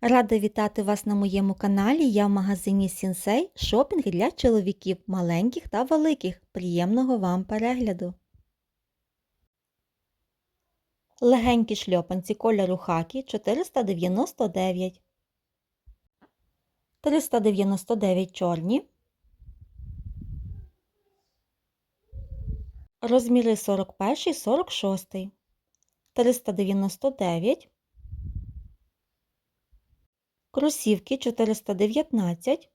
Рада вітати вас на моєму каналі. Я в магазині Сінсей шопінг для чоловіків маленьких та великих. Приємного вам перегляду. Легенькі шльопанці кольору хакі 499. 399 чорні. Розміри 41 46. 399. Кросівки 419,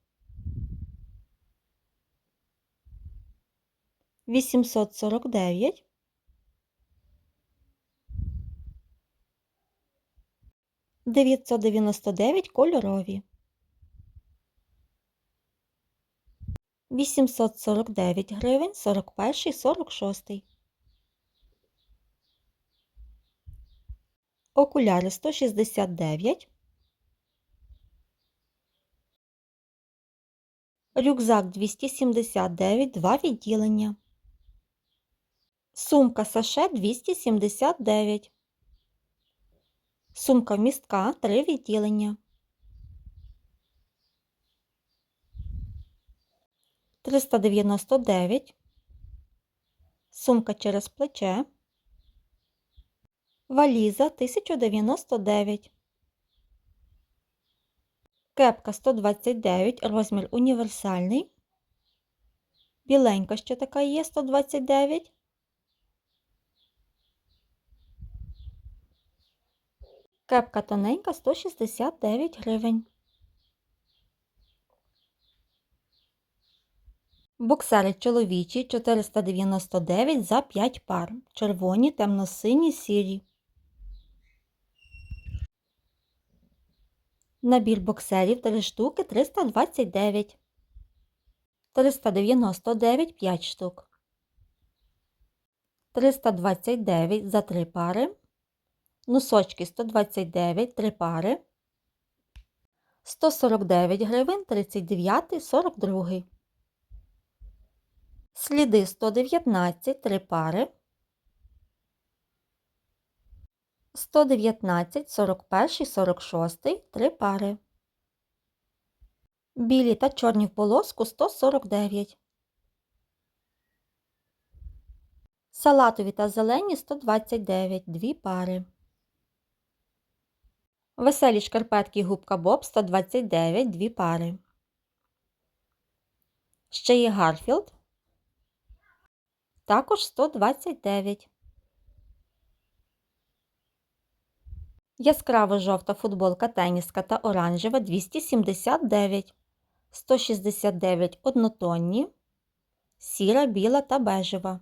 849, 999 кольорові, 849 гривень, 41, 46. Окуляри 169. Рюкзак 279, два відділення. Сумка саше 279. Сумка містка 3 відділення. 399. Сумка через плече. Валіза 1099. Кепка 129, розмір універсальний. Біленька ще така є 129. Кепка тоненька 169 гривень. Боксери чоловічі 499 за 5 пар. Червоні, темно-сині, сірі. Набір боксерів 3 штуки 329. 399 5 штук. 329 за 3 пари. Носочки 129 3 пари. 149 гривень 39 42. Сліди 119 3 пари. 119, 41, 46, 3 пари. Білі та чорні в полоску 149. Салатові та зелені 129, 2 пари. Веселі шкарпетки губка Боб 129, 2 пари. Ще є Гарфілд. Також 129. Яскраво жовта футболка теніска та оранжева 279, 169 однотонні, сіра, біла та бежева.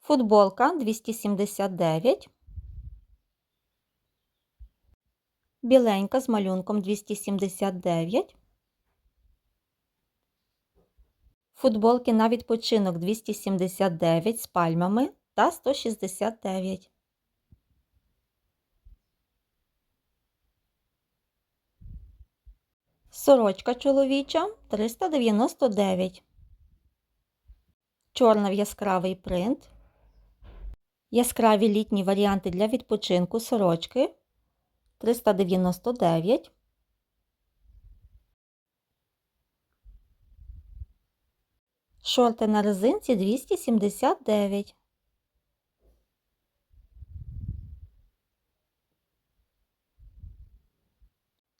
Футболка 279, біленька з малюнком 279. Футболки на відпочинок 279 з пальмами та 169. Сорочка чоловіча 399. Чорна в яскравий принт. Яскраві літні варіанти для відпочинку сорочки 399. Шорти на резинці 279.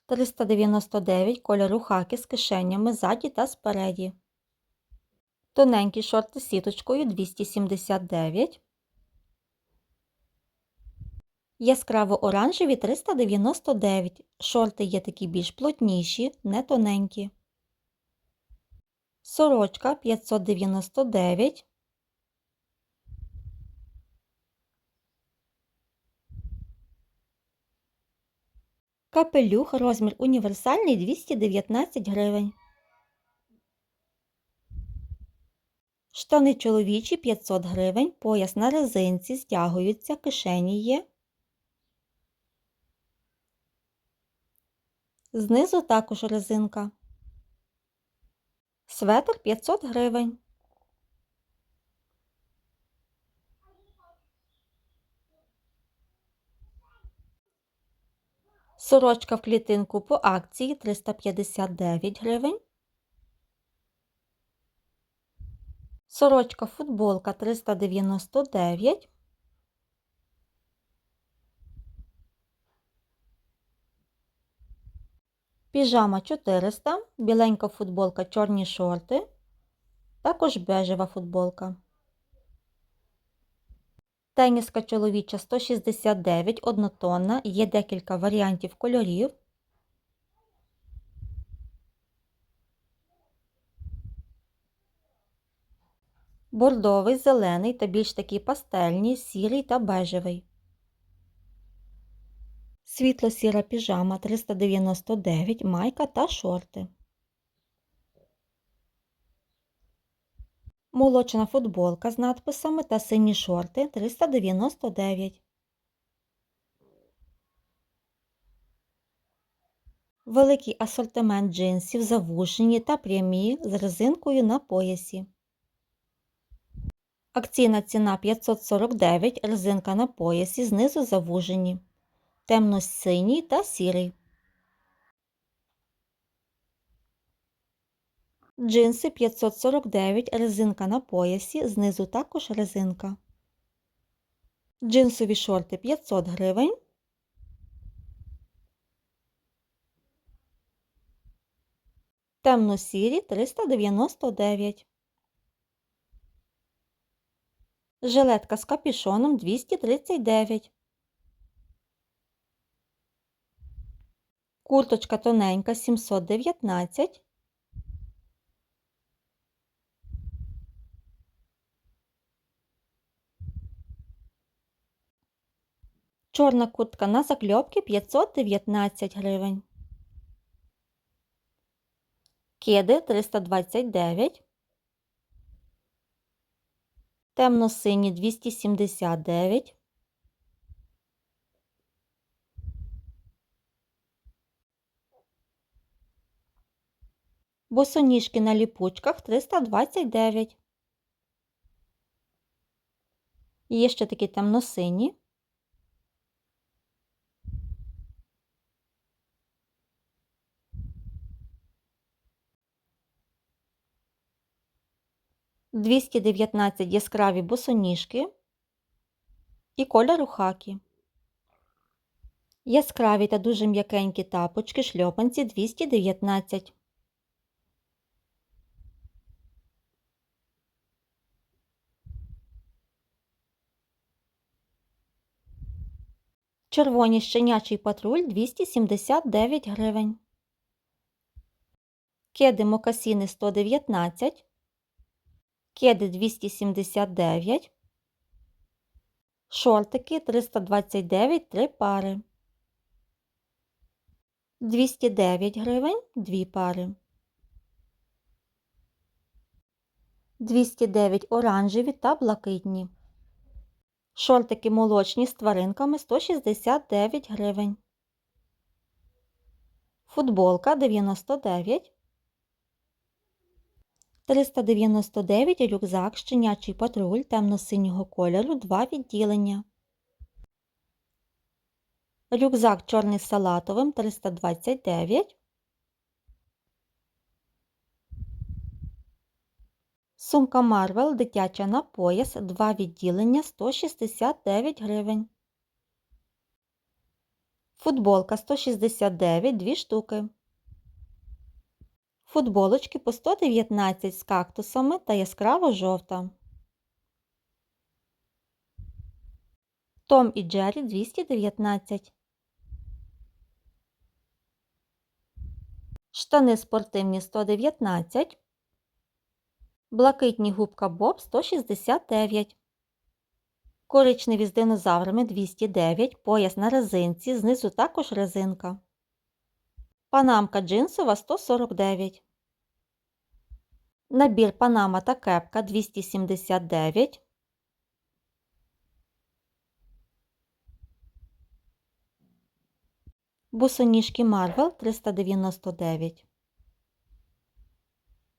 Триста дев'яносто дев'ять кольору хаки з кишенями ззаді та спереді. Тоненькі шорти з сіточкою 279. Яскраво оранжеві 399. Шорти є такі більш плотніші, не тоненькі. Сорочка 599. Капелюх розмір універсальний 219 гривень. Штани чоловічі 500 гривень, пояс на резинці, стягуються, кишені є. Знизу також резинка. Светр 500 гривень. Сорочка в клітинку по акції 359 гривень. Сорочка футболка 399 Піжама 400, біленька футболка, чорні шорти, також бежева футболка. Теніска чоловіча 169, однотонна, є декілька варіантів кольорів. Бордовий, зелений та більш такі пастельні, сірий та бежевий. Світло-сіра піжама 399, майка та шорти. Молочна футболка з надписами та сині шорти 399. Великий асортимент джинсів завушені та прямі з резинкою на поясі. Акційна ціна 549, резинка на поясі, знизу завужені, темно-синій та сірий. Джинси 549, резинка на поясі, знизу також резинка. Джинсові шорти 500 гривень. Темно-сірі 399. Жилетка з капюшоном 239. Курточка тоненька 719. Чорна куртка на закльопки 519 гривень. Кеди 329. Темно-сині 279. Босоніжки на ліпучках 329. Є ще такі темно-сині. Двісті дев'ятнадцять яскраві босоніжки і кольору хакі. Яскраві та дуже м'якенькі тапочки шльопанці 219. Червоні щенячий патруль 279 гривень. Кеди мокасіни 119. Кеди 279. Шортики 329 3 пари. 209 гривень 2 пари. 209 оранжеві та блакитні. Шортики молочні з тваринками 169 гривень. Футболка 99. 399 рюкзак щенячий патруль темно-синього кольору 2 відділення. Рюкзак чорний з салатовим 329. Сумка Марвел дитяча на пояс 2 відділення 169 гривень. Футболка 169 2 штуки. Футболочки по 119 з кактусами та яскраво жовта. Том і Джері 219. Штани спортивні 119. Блакитні губка Боб 169. Коричневі з динозаврами 209. Пояс на резинці. Знизу також резинка. Панамка джинсова 149. Набір панама та кепка 279. Босоніжки Марвел 399.